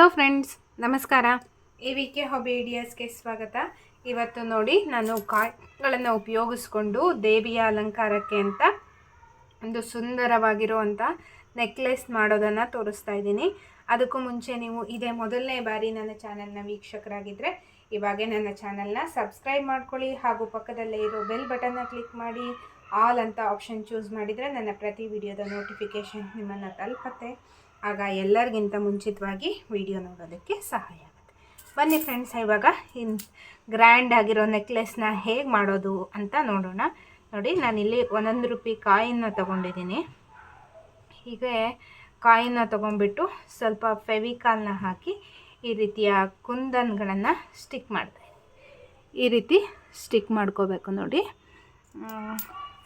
Hello friends, ನಮಸ್ಕಾರ. A V K hobby ಐಡಿಯಾಸ್ಗೆ ಸ್ವಾಗತ. ಇವತ್ತು ನೋಡಿ ನಾನು ಕಾಯಿಗಳನ್ನು ಉಪಯೋಗಿಸ್ಕೊಂಡು ದೇವಿಯ ಅಲಂಕಾರಕ್ಕೆ ಅಂತ ಒಂದು ಸುಂದರವಾಗಿರುವಂಥ ನೆಕ್ಲೆಸ್ ಮಾಡೋದನ್ನು ತೋರಿಸ್ತಾ ಇದ್ದೀನಿ. ಅದಕ್ಕೂ ಮುಂಚೆ ನೀವು ಇದೇ ಮೊದಲನೇ ಬಾರಿ ನನ್ನ ಚಾನಲ್ನ ವೀಕ್ಷಕರಾಗಿದ್ದರೆ ಇವಾಗೆ ನನ್ನ ಚಾನಲ್ನ ಸಬ್ಸ್ಕ್ರೈಬ್ ಮಾಡ್ಕೊಳ್ಳಿ ಹಾಗೂ ಪಕ್ಕದಲ್ಲೇ ಇರೋ ಬೆಲ್ ಬಟನ್ನ ಕ್ಲಿಕ್ ಮಾಡಿ. ಆಲ್ ಅಂತ ಆಪ್ಷನ್ ಚೂಸ್ ಮಾಡಿದರೆ ನನ್ನ ಪ್ರತಿ ವಿಡಿಯೋದ ನೋಟಿಫಿಕೇಷನ್ ನಿಮ್ಮನ್ನು ತಲುಪತ್ತೆ. ಆಗ ಎಲ್ಲರಿಗಿಂತ ಮುಂಚಿತವಾಗಿ ವಿಡಿಯೋ ನೋಡೋದಕ್ಕೆ ಸಹಾಯ ಆಗುತ್ತೆ. ಬನ್ನಿ ಫ್ರೆಂಡ್ಸ್ ಇವಾಗ ಇನ್ ಗ್ರ್ಯಾಂಡ್ ಆಗಿರೋ ನೆಕ್ಲೆಸ್ನ ಹೇಗೆ ಮಾಡೋದು ಅಂತ ನೋಡೋಣ. ನೋಡಿ, ನಾನಿಲ್ಲಿ ಒಂದೊಂದು ರೂಪಾಯಿ ಕಾಯಿನ್ನ ತೊಗೊಂಡಿದ್ದೀನಿ. ಹೀಗೆ ಕಾಯಿನ ತೊಗೊಂಡ್ಬಿಟ್ಟು ಸ್ವಲ್ಪ ಫೆವಿಕಾಲ್ನ ಹಾಕಿ ಈ ರೀತಿಯ ಕುಂದನ್ಗಳನ್ನು ಸ್ಟಿಕ್ ಮಾಡಿದೆ ಈ ರೀತಿ ಸ್ಟಿಕ್ ಮಾಡ್ಕೋಬೇಕು ನೋಡಿ.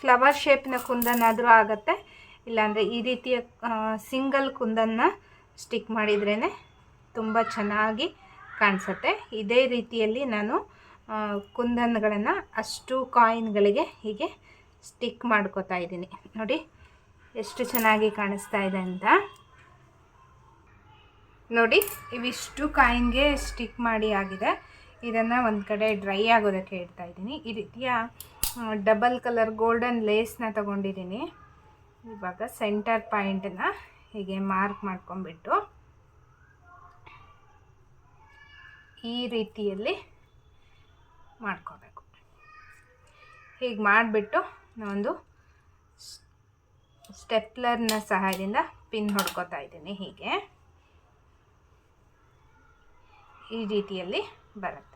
ಫ್ಲವರ್ ಶೇಪ್ನ ಕುಂದನ್ ಆದರೂ ಆಗುತ್ತೆ. ಇಲ್ಲಾಂದರೆ ಈ ರೀತಿಯ ಸಿಂಗಲ್ ಕುಂದನ್ನ ಸ್ಟಿಕ್ ಮಾಡಿದ್ರೇ ತುಂಬ ಚೆನ್ನಾಗಿ ಕಾಣಿಸುತ್ತೆ. ಇದೇ ರೀತಿಯಲ್ಲಿ ನಾನು ಕುಂದನ್ಗಳನ್ನು ಅಷ್ಟು ಕಾಯಿನ್ಗಳಿಗೆ ಹೀಗೆ ಸ್ಟಿಕ್ ಮಾಡ್ಕೋತಾ ಇದ್ದೀನಿ. ನೋಡಿ, ಎಷ್ಟು ಚೆನ್ನಾಗಿ ಕಾಣಿಸ್ತಾ ಇದೆ ಅಂತ. ನೋಡಿ, ಇವಿಷ್ಟು ಕಾಯಿನ್ಗೆ ಸ್ಟಿಕ್ ಮಾಡಿ ಆಗಿದೆ. ಇದನ್ನು ಒಂದು ಕಡೆ ಡ್ರೈ ಆಗೋದಕ್ಕೆ ಇಡ್ತಾ ಇದ್ದೀನಿ. ಈ ರೀತಿಯ ಡಬಲ್ ಕಲರ್ ಗೋಲ್ಡನ್ ಲೇಸ್ನ ತಗೊಂಡಿದ್ದೀನಿ. ಇವಾಗ ಸೆಂಟರ್ ಪಾಯಿಂಟನ್ನ ಹೀಗೆ ಮಾರ್ಕ್ ಮಾಡ್ಕೊಂಡ್ಬಿಟ್ಟು ಈ ರೀತಿಯಲ್ಲಿ ಮಾಡ್ಕೋಬೇಕು. ಹೀಗೆ ಮಾಡಿಬಿಟ್ಟು ನಾನೊಂದು ಸ್ಟೆಪ್ಲರ್ನ ಸಹಾಯದಿಂದ ಪಿನ್ ಹೊಡ್ಕೋತಾ ಇದ್ದೀನಿ ಹೀಗೆ. ಈ ರೀತಿಯಲ್ಲಿ ಬರುತ್ತೆ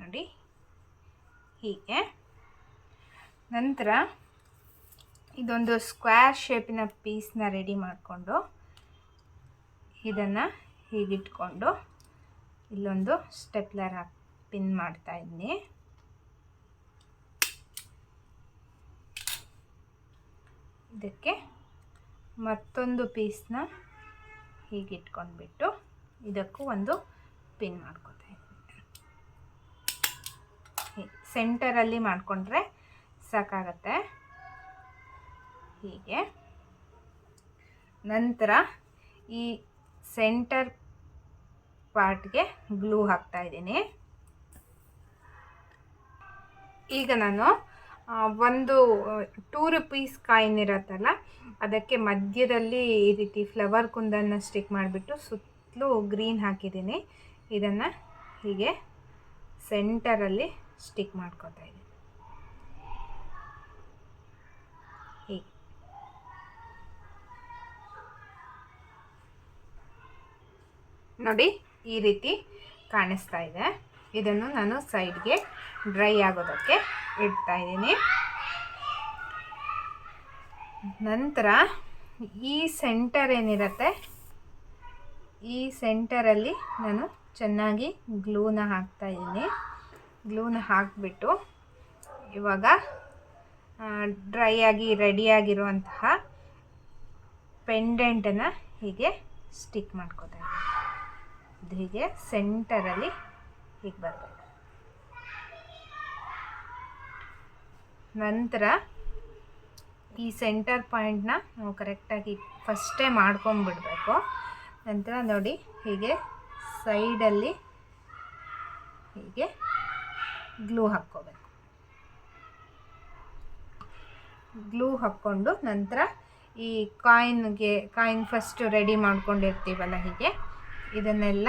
ನೋಡಿ ಹೀಗೆ. ನಂತರ ಇದೊಂದು ಸ್ಕ್ವೇರ್ ಶೇಪಿನ ಪೀಸ್ನ ರೆಡಿ ಮಾಡಿಕೊಂಡು ಇದನ್ನು ಹೀಗಿಟ್ಕೊಂಡು ಇಲ್ಲೊಂದು ಸ್ಟೆಪ್ಲರ್ ಪಿನ್ ಮಾಡ್ತಾ ಇದ್ದೀನಿ ಇದಕ್ಕೆ ಮತ್ತೊಂದು ಪೀಸ್ನ ಹೀಗಿಟ್ಕೊಂಡ್ಬಿಟ್ಟು ಇದಕ್ಕೂ ಒಂದು ಪಿನ್ ಮಾಡ್ಕೊತಾ ಇದ್ದೀನಿ ಹೀಗೆ ಸೆಂಟರಲ್ಲಿ ಮಾಡಿಕೊಂಡ್ರೆ ಸಾಕಾಗತ್ತೆ. ಹೀಗೆ. ನಂತರ ಈ ಸೆಂಟರ್ ಪಾರ್ಟ್ಗೆ ಗ್ಲೂ ಹಾಕ್ತಾ ಇದ್ದೀನಿ. ಈಗ ನಾನು ಒಂದು ಟೂ ರುಪೀಸ್ ಕಾಯಿನ್ ಇರತ್ತಲ್ಲ, ಅದಕ್ಕೆ ಮಧ್ಯದಲ್ಲಿ ಈ ರೀತಿ ಫ್ಲವರ್ ಕುಂದನ್ನು ಸ್ಟಿಕ್ ಮಾಡಿಬಿಟ್ಟು ಸುತ್ತಲೂ ಗ್ರೀನ್ ಹಾಕಿದ್ದೀನಿ. ಇದನ್ನು ಹೀಗೆ ಸೆಂಟರಲ್ಲಿ ಸ್ಟಿಕ್ ಮಾಡ್ಕೊತಾ ಇದ್ದೀನಿ. ನೋಡಿ, ಈ ರೀತಿ ಕಾಣಿಸ್ತಾ ಇದೆ. ಇದನ್ನು ನಾನು ಸೈಡ್ಗೆ ಡ್ರೈ ಆಗೋದಕ್ಕೆ ಇಡ್ತಾ ಇದ್ದೀನಿ. ನಂತರ ಈ ಸೆಂಟರ್ ಏನಿರುತ್ತೆ, ಈ ಸೆಂಟರಲ್ಲಿ ನಾನು ಚೆನ್ನಾಗಿ ಗ್ಲೂನ ಹಾಕ್ತಾ ಇದ್ದೀನಿ. ಗ್ಲೂನ ಹಾಕಿಬಿಟ್ಟು ಇವಾಗ ಡ್ರೈ ಆಗಿ ರೆಡಿಯಾಗಿರುವಂತಹ ಪೆಂಡೆಂಟನ್ನು ಹೀಗೆ ಸ್ಟಿಕ್ ಮಾಡ್ಕೋತಾ ಇದು ಹೀಗೆ ಸೆಂಟರಲ್ಲಿ ಹೀಗೆ ಬರಬೇಕು. ನಂತರ ಈ ಸೆಂಟರ್ ಪಾಯಿಂಟ್ನ ನಾವು ಕರೆಕ್ಟಾಗಿ ಫಸ್ಟೇ ಮಾಡ್ಕೊಂಬಿಡ್ಬೇಕು ನಂತರ ನೋಡಿ ಹೀಗೆ ಸೈಡಲ್ಲಿ ಹೀಗೆ ಗ್ಲೂ ಹಾಕ್ಕೋಬೇಕು. ಗ್ಲೂ ಹಾಕ್ಕೊಂಡು ನಂತರ ಈ ಕಾಯಿನ್ಗೆ ಕಾಯಿನ್ ಫಸ್ಟ್ ರೆಡಿ ಮಾಡ್ಕೊಂಡಿರ್ತೀವಲ್ಲ ಹೀಗೆ, ಇದನ್ನೆಲ್ಲ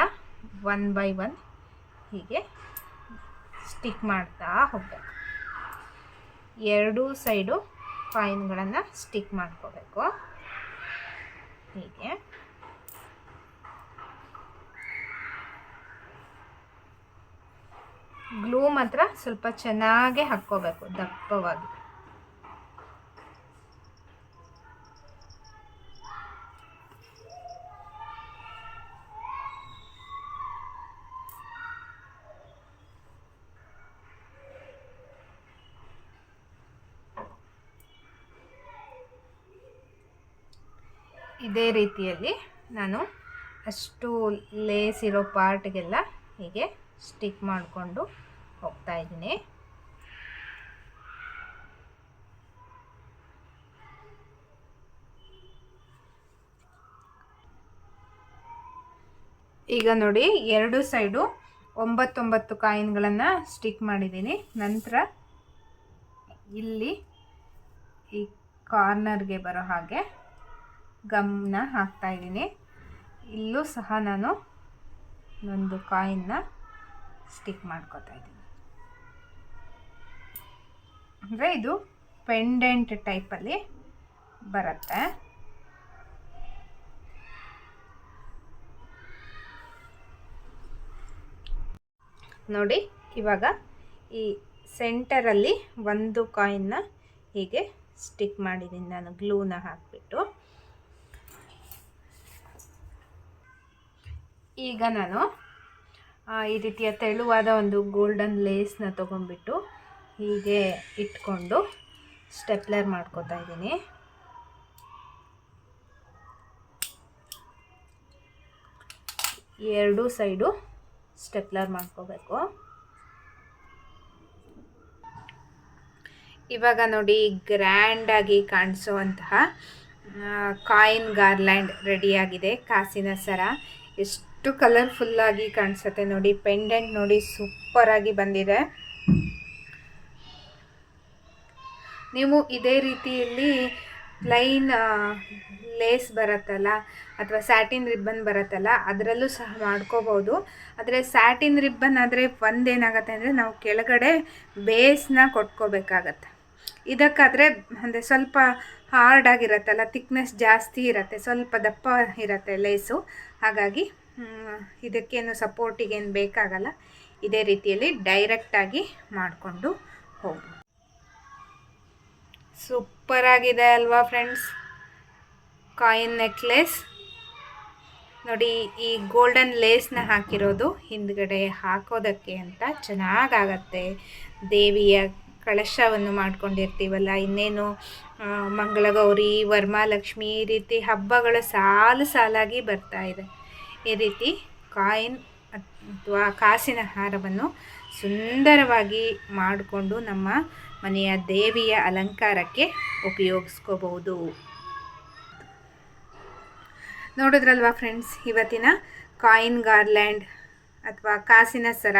ಒನ್ ಬೈ ಒನ್ ಹೀಗೆ ಸ್ಟಿಕ್ ಮಾಡ್ತಾ ಹೋಗಬೇಕು. ಎರಡೂ ಸೈಡು ಕಾಯಿನ್ಗಳನ್ನು ಸ್ಟಿಕ್ ಮಾಡ್ಕೋಬೇಕು. ಹೀಗೆ. ಗ್ಲೂ ಮಾತ್ರ ಸ್ವಲ್ಪ ಚೆನ್ನಾಗೇ ಹಾಕ್ಕೋಬೇಕು, ದಪ್ಪವಾಗಿ. ಇದೇ ರೀತಿಯಲ್ಲಿ ನಾನು ಅಷ್ಟು ಲೇಸ್ ಇರೋ ಪಾರ್ಟ್ಗೆಲ್ಲ ಹೀಗೆ ಸ್ಟಿಕ್ ಮಾಡಿಕೊಂಡು ಹೋಗ್ತಾ ಇದ್ದೀನಿ ಈಗ ನೋಡಿ ಎರಡು ಸೈಡು ಒಂಬತ್ತೊಂಬತ್ತು ಕಾಯಿನ್ಗಳನ್ನು ಸ್ಟಿಕ್ ಮಾಡಿದ್ದೀನಿ. ನಂತರ ಇಲ್ಲಿ ಈ ಕಾರ್ನರ್ಗೆ ಬರೋ ಹಾಗೆ ಗಮ್ನ ಹಾಕ್ತಾ ಇದ್ದೀನಿ ಇಲ್ಲೂ ಸಹ ನಾನು ಒಂದು ಕಾಯಿನ್ನ ಸ್ಟಿಕ್ ಮಾಡ್ಕೋತಾ ಇದ್ದೀನಿ. ಅಂದರೆ ಇದು ಪೆಂಡೆಂಟ್ ಟೈಪಲ್ಲಿ ಬರುತ್ತೆ. ನೋಡಿ, ಇವಾಗ ಈ ಸೆಂಟರಲ್ಲಿ ಒಂದು ಕಾಯಿನ್ನ ಹೀಗೆ ಸ್ಟಿಕ್ ಮಾಡಿದ್ದೀನಿ ನಾನು ಗ್ಲೂನ ಹಾಕಿಬಿಟ್ಟು. ಈಗ ನಾನು ಈ ರೀತಿಯ ತೆಳುವಾದ ಒಂದು ಗೋಲ್ಡನ್ ಲೇಸ್ನ ತೊಗೊಂಡ್ಬಿಟ್ಟು ಹೀಗೆ ಇಟ್ಕೊಂಡು ಸ್ಟೆಪ್ಲರ್ ಮಾಡ್ಕೋತಾ ಇದ್ದೀನಿ. ಎರಡೂ ಸೈಡು ಸ್ಟೆಪ್ಲರ್ ಮಾಡ್ಕೋಬೇಕು. ಇವಾಗ ನೋಡಿ ಗ್ರ್ಯಾಂಡಾಗಿ ಕಾಣಿಸುವಂತಹ ಕಾಯಿನ್ ಗಾರ್ಲ್ಯಾಂಡ್ ರೆಡಿಯಾಗಿದೆ. ಕಾಸಿನ ಸರ ಎಷ್ಟು ಕಲರ್ಫುಲ್ಲಾಗಿ ಕಾಣಿಸುತ್ತೆ ನೋಡಿ. ಪೆಂಡೆಂಟ್ ನೋಡಿ ಸೂಪರಾಗಿ ಬಂದಿದೆ. ನೀವು ಇದೇ ರೀತಿಯಲ್ಲಿ ಪ್ಲೈನ್ ಲೇಸ್ ಬರುತ್ತಲ್ಲ ಅಥವಾ ಸ್ಯಾಟಿನ್ ರಿಬ್ಬನ್ ಬರುತ್ತಲ್ಲ ಅದರಲ್ಲೂ ಸಹ ಮಾಡ್ಕೋಬೋದು. ಆದರೆ ಸ್ಯಾಟಿನ್ ರಿಬ್ಬನ್ ಆದರೆ ಒಂದೇನಾಗತ್ತೆ ಅಂದರೆ ನಾವು ಕೆಳಗಡೆ ಬೇಸ್ನ ಕೊಟ್ಕೋಬೇಕಾಗತ್ತೆ. ಇದಕ್ಕಾದರೆ ಅಂದರೆ ಸ್ವಲ್ಪ ಹಾರ್ಡ್ ಆಗಿರತ್ತಲ್ಲ ತಿಕ್ನೆಸ್ ಜಾಸ್ತಿ ಇರುತ್ತೆ, ಸ್ವಲ್ಪ ದಪ್ಪ ಇರುತ್ತೆ ಲೇಸು. ಹಾಗಾಗಿ ಇದಕ್ಕೇನು ಸಪೋರ್ಟಿಗೇನು ಬೇಕಾಗಲ್ಲ. ಇದೇ ರೀತಿಯಲ್ಲಿ ಡೈರೆಕ್ಟಾಗಿ ಮಾಡಿಕೊಂಡು ಹೋಗ್ಬೋದು. ಸೂಪರಾಗಿದೆ ಅಲ್ವಾ ಫ್ರೆಂಡ್ಸ್ ಕಾಯಿನ್ ನೆಕ್ಲೆಸ್ ನೋಡಿ, ಈ ಗೋಲ್ಡನ್ ಲೇಸ್ನ ಹಾಕಿರೋದು ಹಿಂದ್ಗಡೆ ಹಾಕೋದಕ್ಕೆ ಅಂತ ಚೆನ್ನಾಗಾಗತ್ತೆ. ದೇವಿಯ ಕಳಶವನ್ನು ಮಾಡ್ಕೊಂಡಿರ್ತೀವಲ್ಲ, ಇನ್ನೇನು ಮಂಗಳಗೌರಿ, ವರ್ಮಾಲಕ್ಷ್ಮಿ, ಈ ರೀತಿ ಹಬ್ಬಗಳು ಸಾಲು ಸಾಲಾಗಿ ಬರ್ತಾ ಇದೆ. ಈ ರೀತಿ ಕಾಯಿನ್ ಅಥವಾ ಕಾಸಿನ ಹಾರವನ್ನು ಸುಂದರವಾಗಿ ಮಾಡಿಕೊಂಡು ನಮ್ಮ ಮನೆಯ ದೇವಿಯ ಅಲಂಕಾರಕ್ಕೆ ಉಪಯೋಗಿಸ್ಕೋಬಹುದು. ನೋಡಿದ್ರಲ್ವಾ ಫ್ರೆಂಡ್ಸ್, ಇವತ್ತಿನ ಕಾಯಿನ್ ಗಾರ್ಲ್ಯಾಂಡ್ ಅಥವಾ ಕಾಸಿನ ಸರ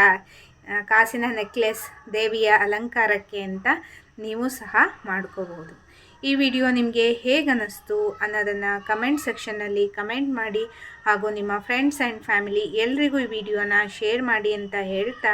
ಕಾಸಿನ ನೆಕ್ಲೆಸ್ ದೇವಿಯ ಅಲಂಕಾರಕ್ಕೆ ಅಂತ ನೀವು ಸಹ ಮಾಡ್ಕೋಬಹುದು. ಈ ವಿಡಿಯೋ ನಿಮಗೆ ಹೇಗೆ ಅನ್ನಿಸ್ತು ಅನ್ನೋದನ್ನು ಕಮೆಂಟ್ ಸೆಕ್ಷನ್ನಲ್ಲಿ ಕಮೆಂಟ್ ಮಾಡಿ ಹಾಗೂ ನಿಮ್ಮ ಫ್ರೆಂಡ್ಸ್ ಆ್ಯಂಡ್ ಫ್ಯಾಮಿಲಿ ಎಲ್ರಿಗೂ ಈ ವಿಡಿಯೋನ ಶೇರ್ ಮಾಡಿ ಅಂತ ಹೇಳ್ತಾ